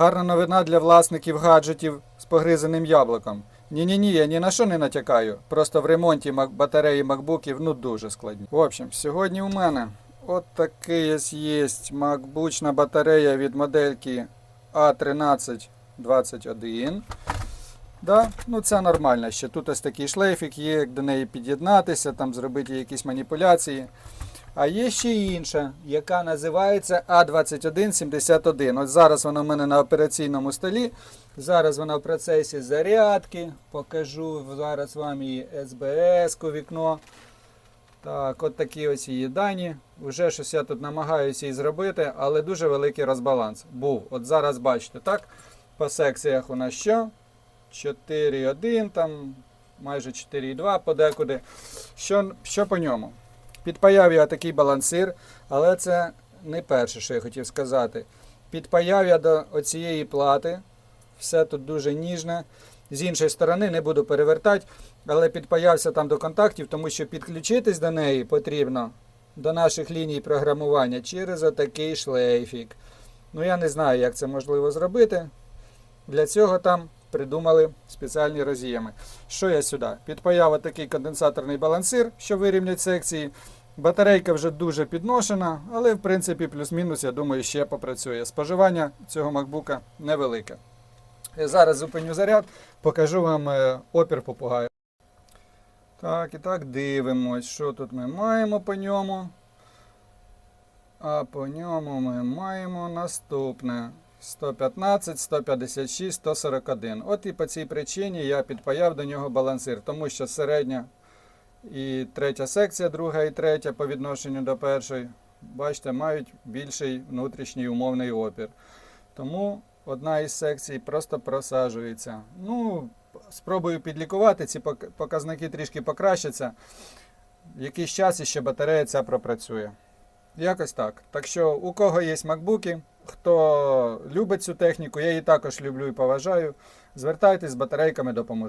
Гарна новина для власників гаджетів з погризаним яблуком. Ні-ні-ні, я ні на що не натякаю. Просто в ремонті батареї макбуків ну дуже складні. В общем, сьогодні у мене от такий є макбучна батарея від модельки A1321. Да? Ну це нормально. Ще тут ось такий шлейфик є, як до неї під'єднатися, там зробити якісь маніпуляції. А є ще інша, яка називається А2171. Ось зараз вона в мене на операційному столі. Зараз вона в процесі зарядки. Покажу зараз вам її СБС-ку вікно. Так, от такі ось її дані. Уже щось я тут намагаюся її зробити, але дуже великий розбаланс. Був. От зараз бачите, так? По секціях у нас що? 4,1, там майже 4,2 подекуди. Що, що по ньому? Підпаяв я такий балансир, але це не перше, що я хотів сказати. Підпаяв я до оцієї плати. Все тут дуже ніжне. З іншої сторони не буду перевертати, але підпаявся там до контактів, тому що підключитись до неї потрібно до наших ліній програмування через отакий шлейфік. Ну я не знаю, як це можливо зробити. Для цього там придумали спеціальні роз'єми. Що я сюди? Підпаяв отакий конденсаторний балансир, що вирівнять секції. Батарейка вже дуже підношена, але в принципі плюс-мінус, я думаю, ще попрацює. Споживання цього MacBook невелике. Зараз зупиню заряд, покажу вам е, опір попугаю. Так, і так, дивимось, що тут ми маємо по ньому. А по ньому ми маємо наступне. 115, 156, 141. От і по цій причині я підпаяв до нього балансир, тому що середня і третя секція, друга і третя по відношенню до першої, бачите, мають більший внутрішній умовний опір. Тому одна із секцій просто просаджується. Ну, спробую підлікувати, ці показники трішки покращаться. Якийсь час іще батарея ця пропрацює. Якось так. Так що, у кого є макбуки, хто любить цю техніку, я її також люблю і поважаю. Звертайтесь з батарейками допоможу.